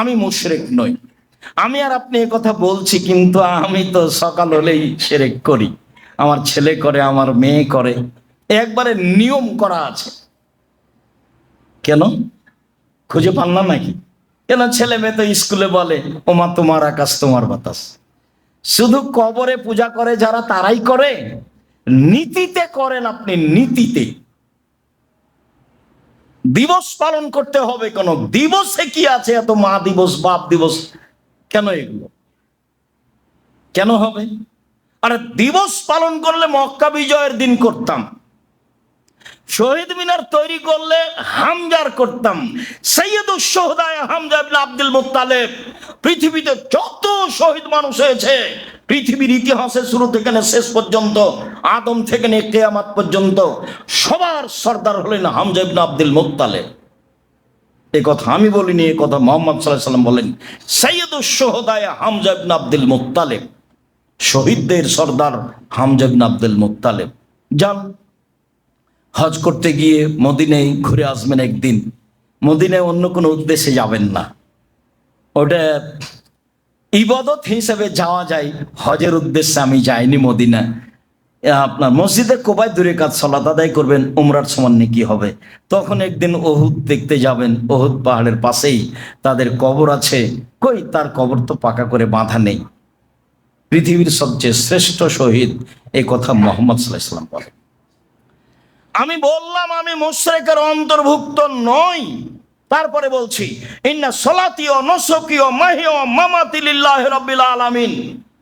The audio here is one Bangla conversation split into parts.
আমি মুশরেক নই। আমি আর আপনি কথা বলছি, কিন্তু আমি তো সকাল হলেই সেরেক করি। আমার ছেলে করে, আমার মেয়ে করে। একবারে নিয়ম করা আছে। কেন? খুঁজে পান না নাকি? কেন ছেলে মেয়ে তো স্কুলে বলে, ওমা, তোমার আকাশ, তোমার বাতাস। শুধু কবরে পূজা করে, যারা তারাই করে। নীতিতে করেন আপনি, নীতিতে। দিবস পালন করতে হবে কোন দিবসে কি আছে? এত মা দিবস, বাপ দিবস, কেন এগুলো? কেন হবে? আরে দিবস পালন করলে মক্কা বিজয়ের দিন করতাম। শহীদ মিনার তৈরি করলে হামজার করতাম। সৈয়দুল সোহদায় হামজা আব্দুল মুত্তালেব, পৃথিবীতে যত শহীদ মানুষ হয়েছে, পৃথিবীর ইতিহাসের শুরু থেকে শেষ পর্যন্ত আদম থেকে নিয়ে কেয়ামাত পর্যন্ত সবার সর্দার হলেন হামজা ইবনে আব্দুল মুত্তালেব। এ কথা আমি বলিনি, এ কথা মোহাম্মদ সাল্লাহ সাল্লাম বলেন। সৈয়দুল সোহদায় হামজা ইবনে আব্দুল মুত্তালেব, শহীদদের সর্দার হামজা ইবনে আব্দুল মুত্তালেব। যান, হজ করতে গিয়ে মদিনায় ঘুরে আসবেন একদিন। মদিনায় অন্য কোনো উদ্দেশ্যে যাবেন না। ওটা ইবাদত হিসেবে যাওয়া যায়, হজের উদ্দেশ্যে আমি যাইনি মদিনা আপনার মসজিদে কোবায় দূরে কাজ সলাত আদায় করবেন, উমরার সমান কি হবে। তখন একদিন ওহুদ দেখতে যাবেন, ওহুদ পাহাড়ের পাশেই তাদের কবর আছে। কই? তার কবর তো পাকা করে বাঁধা নেই। পৃথিবীর সবচেয়ে শ্রেষ্ঠ শহীদ এই কথা মোহাম্মদ সাল্লাহ বলেন। আমি বললাম, আমি মুশরেকের অন্তর্ভুক্ত নই। তারপরে বলছি, ইন্না সলাতীয় নসকীয় মাহিয় মামাতিলিল্লাহ রব্বিল আলামিন।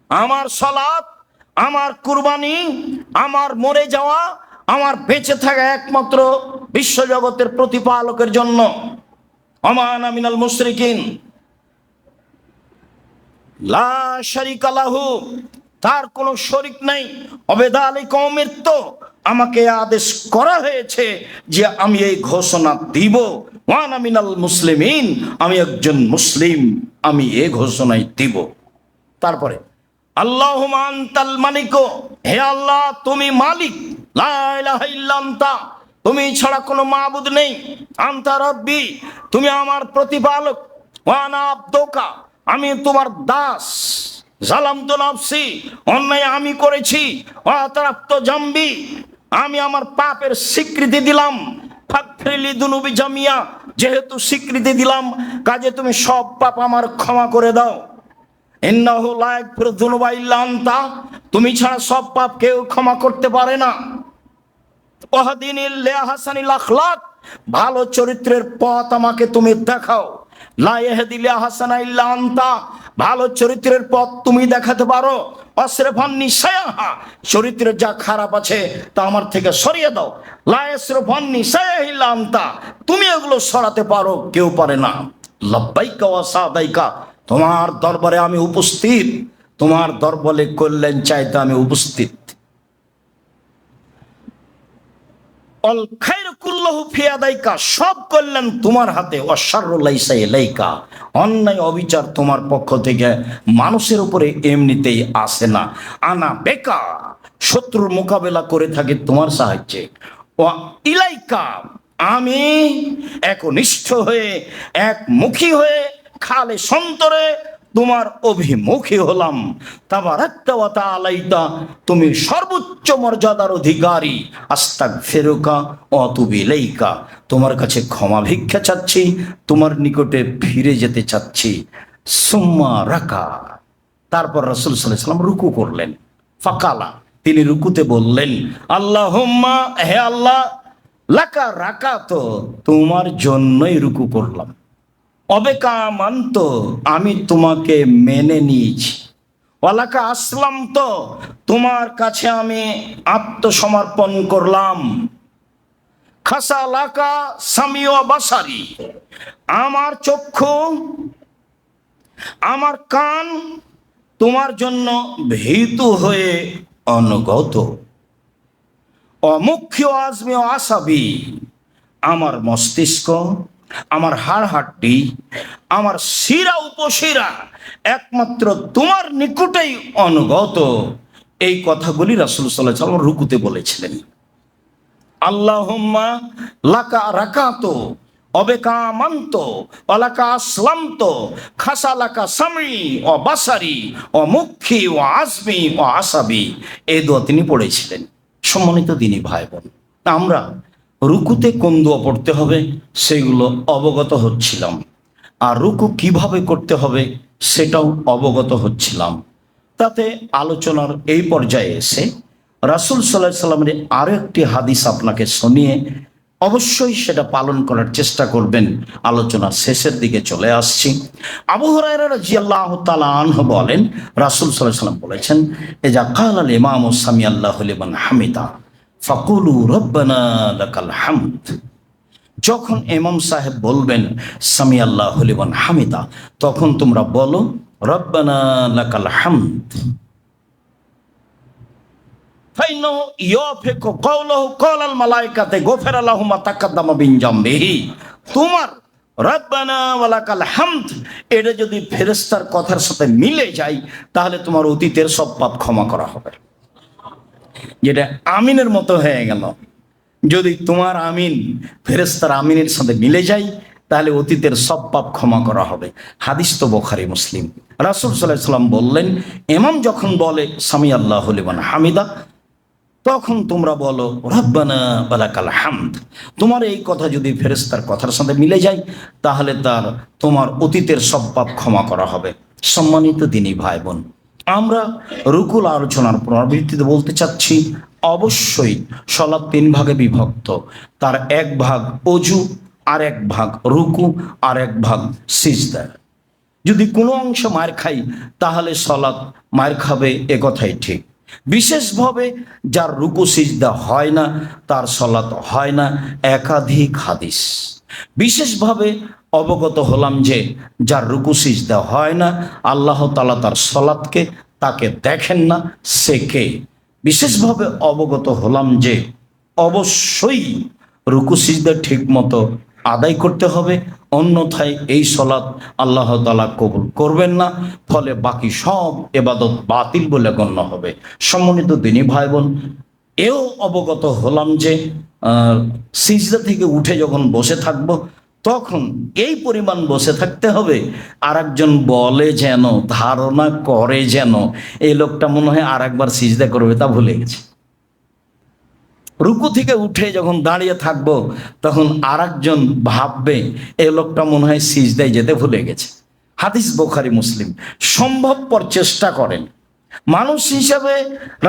আমার সলাত আমার কুরবানি, আমার মরে যাওয়া, আমার বেঁচে থাকা একমাত্র বিশ্বজগতের প্রতিপালকের জন্য। অমান আমিনাল মুশরিকিন। লা তার কোনো শরিক নাই। অবেদা আলী আমাকে আদেশ করা হয়েছে যে আমি এই ঘোষণা দিব। ওয়ান আমিনাল মুসলিমিন। আমি একজন মুসলিম, আমি এ ঘোষণাই দিব। তারপরে আল্লাহ আন্তাল মালিক। হে আল্লাহ, তুমি মালিক। লা ইলাহা ইল্লা তুমি ছাড়া কোনো মাবুদ নেই। আন্তা রব্বি, তুমি আমার প্রতিপালক। ওয়ানা আব্দোকা, আমি তোমার দাস। জালাম তো নাফসি, অন্যায় আমি করেছি। অতরাপ্ত জাম্বি, আমি আমার পাপের স্বীকৃতি দিলাম। ফাকফিরলি দুনুবি জামিয়া, যেহেতু স্বীকৃতি দিলাম, কাজে তুমি সব পাপ আমার ক্ষমা করে দাও। তুমি ছাড়া সব পাপ কেউ ক্ষমা করতে পারে না। ভালো চরিত্রের পথ আমাকে তুমি দেখাও। ভালো চরিত্রের পথ তুমি দেখাতে পারো। চরিত্রের যা খারাপ আছে তা আমার থেকে সরিয়ে দাও। লা ইয়াসরফান নিশায়া ইল্লা আনতা। তুমি এগুলো সরাতে পারো, কেউ পারে না। লব্বাইকা সাদাইকা তোমার দরবারে আমি উপস্থিত। তোমার দরবারে কল্যাণ চাইতে আমি উপস্থিত। সব কল্যাণ তোমার হাতে এলাইকা অন্যায় অবিচার তোমার পক্ষ থেকে মানুষের উপরে এমনিতেই আসে না। আনা বেকা শত্রুর মোকাবেলা করে থাকে তোমার সাহায্যে। ও ইলাইকা, আমি একনিষ্ঠ হয়ে, একমুখী হয়ে খালে সন্তরে তোমার অভিমুখী হলাম। তাবার আলাইতা তুমি সর্বোচ্চ মর্যাদার অধিকারী। আস্তাক ফেরুকা অতুবিলেইকা তোমার কাছে ক্ষমা ভিক্ষা চাচ্ছি, তোমার নিকটে ফিরে যেতে চাচ্ছি। সুম্মা রাকা। তারপর রসুল সাল্লাম রুকু করলেন। ফাকালা, তিনি রুকুতে বললেন আল্লাহ হে আল্লাহ, লাকা রাকা তো তোমার জন্যই রুকু করলাম। অবেকামান্ত, আমি তোমাকে মেনে নিয়েছি। ওয়ালাকা আসলাম তো তোমার কাছে আমি আত্মসমর্পণ করলাম। খাসা লাকা সামিও বাসারি, আমার চক্ষু, আমার কান তোমার জন্য ভীত হয়ে অনুগত। অমুখ্য আজমি আসাবি, আমার মস্তিষ্ক আমার হাড় হাড্ডি, আমার শিরা উপশিরা, একমাত্র তোমার নিকটেই অনুগত। এই কথাগুলি রাসুল সাল্লাহ সাল্লাম রুকুতে বলেছিলেন। আল্লাহুম্মা লাকা রাকাতো অলাকা আসলান্ত খাসালাকা সামি ও বাসারি, ও মুখী, ও আজমি ও আসাবি। এই দোয়া তিনি পড়েছিলেন। সম্মানিত দিনী ভাই বোন আমরা রুকুতে কোন দোয়া পড়তে হবে, সেগুলো অবগত হচ্ছিলাম। আর রুকু কীভাবে করতে হবে, সেটাও অবগত হচ্ছিলাম। তাতে আলোচনার এই পর্যায়ে এসে রাসুল সাল্লাহ সাল্লামের আরও একটি হাদিস আপনাকে শুনিয়ে অবশ্যই সেটা পালন করার চেষ্টা করবেন। আলোচনার শেষের দিকে চলে আসছি। আবু হরাইরা আনহু বলেন, রাসুল সাল্লাহ সাল্লাম বলেছেন এ যা কাল আল ইমাম সামি আল্লাহ হামিদা। ফাকুলু রব্বানা লাকাল হামদ। যখন ইমাম সাহেব বলবেন সামি আল্লাহ হলিবান হামিদা, তখন তোমরা বলো, রব্বানা হামদ। তোমার রব্বানা হামদ, এটা যদি ফেরেশতার কথার সাথে মিলে যায়, তাহলে তোমার অতীতের সব পাপ ক্ষমা করা হবে। যেটা আমিনের মতো হয়ে গেল। যদি তোমার আমিন ফেরেস্তার আমিনের সাথে মিলে যায়, তাহলে অতীতের সব পাপ ক্ষমা করা হবে। হাদিস তো বোখারি, মুসলিম। রাসুল সাল্লাম বললেন এমাম যখন বলে সামি আল্লাহ হলিবান হামিদা তখন তোমরা বলো, রব্বানা বালাকাল হামদ তোমার এই কথা যদি ফেরেস্তার কথার সাথে মিলে যায়, তাহলে তার তোমার অতীতের সব পাপ ক্ষমা করা হবে। সম্মানিত দিনী ভাই বোন আমরা রুকুল আলোচনার পুনরাবৃত্তিতে বলতে চাচ্ছি, অবশ্যই সলাপ তিন ভাগে বিভক্ত। তার এক ভাগ অজু, আর এক ভাগ রুকু, আর এক ভাগ সিজদা। যদি কোনো অংশ মার খাই, তাহলে সলাৎ মার খাবে, এ কথাই ঠিক। বিশেষভাবে যার রুকু সিজদা হয় না, তার সলাৎ হয় না, একাধিক হাদিস। বিশেষভাবে অবগত হলাম যে যার রুকু সিজদা হয় না, আল্লাহ তালা তার সলাৎকে তাকে দেখেন না, সে কে? বিশেষভাবে অবগত হলাম যে অবশ্যই রুকু সিজদা ঠিক মতো আদায় করতে হবে, অন্যথায় এই সলাৎ আল্লাহ তালা কবুল করবেন না, ফলে বাকি সব এবাদত বাতিল বলে গণ্য হবে। সম্মানিত দিনী ভাই বোন এও অবগত হলাম যে সিজদা থেকে উঠে যখন বসে থাকব, তখন এই পরিমাণ বসে থাকতে হবে। আর একজন বলে যেন, ধারণা করে যেন, এই লোকটা মনে হয় আর একবার সিজদা করবে, তা ভুলে গেছে। রুকু থেকে উঠে যখন দাঁড়িয়ে থাকব, তখন আর একজন ভাববে, এই লোকটা মনে হয় সিজদায় যেতে ভুলে গেছে। হাদিস বোখারি মুসলিম। সম্ভবপর চেষ্টা করেন। মানুষ হিসাবে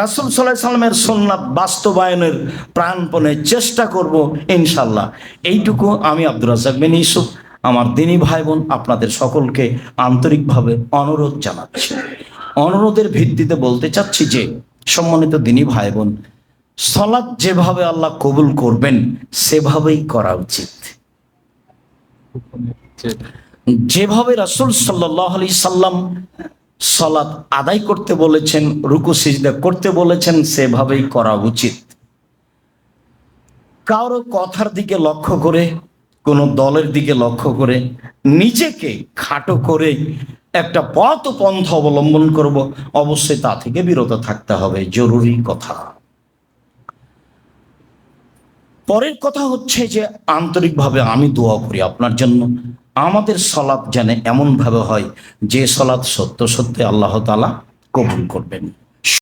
রাসুল সাল্লাহ সাল্লামের সোননাথ বাস্তবায়নের প্রাণপণে চেষ্টা করব ইনশাল্লাহ এইটুকু আমি আব্দুর রাজাক বিন ইউসুফ, আমার দিনী ভাই বোন আপনাদের সকলকে আন্তরিকভাবে অনুরোধ জানাচ্ছি। অনুরোধের ভিত্তিতে বলতে চাচ্ছি যে, সম্মানিত দিনী ভাই বোন সলাৎ যেভাবে আল্লাহ কবুল করবেন, সেভাবেই করা উচিত। যেভাবে রাসুল সাল্লাহ আলি সাল্লাম সলাৎ আদায় করতে বলেছেন, রুকু, সিজদা করতে বলেছেন, সেভাবেই করা উচিত। কারও কথার দিকে লক্ষ্য করে, কোনো দলের দিকে লক্ষ্য করে, নিজেকে খাটো করে একটা পথ পন্থা অবলম্বন করব, অবশ্যই তা থেকে বিরত থাকতে হবে। জরুরি কথা। পরের কথা হচ্ছে যে, আন্তরিকভাবে আমি দোয়া করি আপনার জন্য। আমাদের সলাপ যেন এমনভাবে হয় যে সলাৎ সত্য সত্যি আল্লাহ তালা কবুল করবেন।